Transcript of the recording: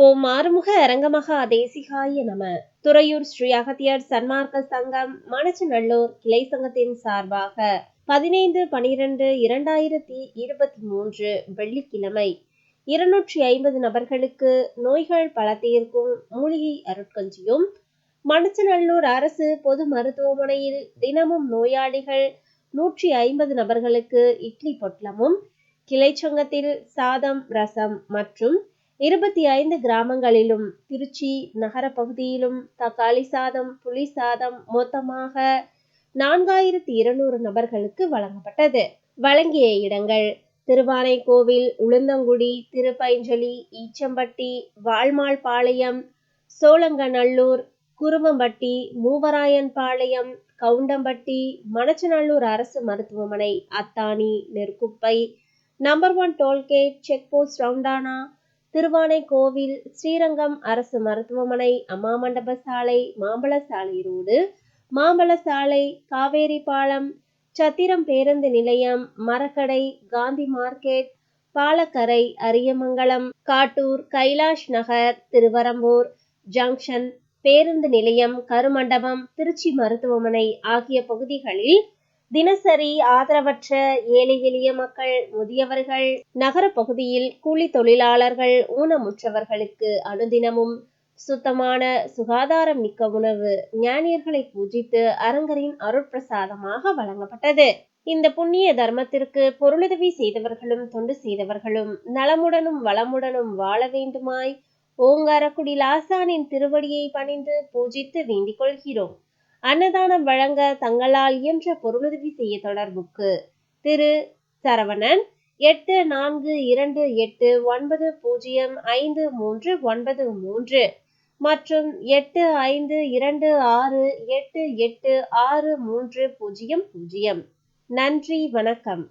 ஓம் ஆறுமுக அரங்கமகா தேசிகாய நம. துறையூர் ஸ்ரீ அகத்தியர் சன்மார்க்க சங்கம் மணச்சநல்லூர் கிளை சங்கத்தின் சார்பாக பதினைந்து பனிரெண்டு இரண்டாயிரத்தி இருபத்தி மூன்று வெள்ளிக்கிழமை இருநூற்றி ஐம்பது நபர்களுக்கு நோய்கள் பல தீர்க்கும் மூலிகை அருட்கஞ்சியும் மணச்சநல்லூர் அரசு பொது மருத்துவமனையில் தினமும் நோயாளிகள் நூற்றி ஐம்பது நபர்களுக்கு இட்லி பொட்டலமும் கிளை சங்கத்தில் சாதம் ரசம் மற்றும் இருபத்தி ஐந்து கிராமங்களிலும் திருச்சி நகர பகுதியிலும் தக்காளி சாதம் புளி சாதம் மொத்தமாக நான்காயிரத்தி இருநூறு நபர்களுக்கு வழங்கப்பட்டது. வழங்கிய இடங்கள் திருவானைக்கோவில் உளுந்தங்குடி திருப்பைஞ்சலி ஈச்சம்பட்டி வாழ்மாள்பாளையம் சோழங்கநல்லூர் குருவம்பட்டி மூவராயன்பாளையம் கவுண்டம்பட்டி மணச்சநல்லூர் அரசு மருத்துவமனை Athani Nerkuppai number one toll gate check post ரவுண்டானா திருவானை கோவில் ஸ்ரீரங்கம் அரசு மருத்துவமனை அம்மா மண்டப சாலை மாம்பழ சாலை ரோடு மாம்பழ சாலை காவேரி பாலம் சத்திரம் பேருந்து நிலையம் மரக்கடை காந்தி மார்க்கெட் பாலக்கரை அரியமங்கலம் காட்டூர் கைலாஷ் நகர் திருவரம்பூர் ஜங்ஷன் பேருந்து நிலையம் கருமண்டபம் திருச்சி மருத்துவமனை ஆகிய பகுதிகளில் தினசரி ஆதரவற்ற ஏழை எளிய மக்கள் முதியவர்கள் நகர பகுதியில் கூலி தொழிலாளர்கள் ஊனமுற்றவர்களுக்கு அனுதினமும் சுத்தமான சுகாதாரம் மிக்க உணவு ஞானியர்களை பூஜித்து அரங்கரின் அருட்பிரசாதமாக வழங்கப்பட்டது. இந்த புண்ணிய தர்மத்திற்கு பொருளுதவி செய்தவர்களும் தொண்டு செய்தவர்களும் நலமுடனும் வளமுடனும் வாழ வேண்டுமாய் ஓங்காரக்குடி லாசானின் திருவடியை பணிந்து பூஜித்து வேண்டிக் கொள்கிறோம். அன்னதானம் வழங்க தங்களால் இயன்ற பொருளுதவி செய்ய தொடர்புக்கு. திரு. சரவணன் எட்டு நான்கு இரண்டு எட்டு ஒன்பது பூஜ்ஜியம் ஐந்து மூன்று ஒன்பது மூன்று மற்றும் எட்டு ஐந்து இரண்டு ஆறு எட்டு எட்டு ஆறு மூன்று பூஜ்ஜியம் பூஜ்ஜியம். நன்றி வணக்கம்.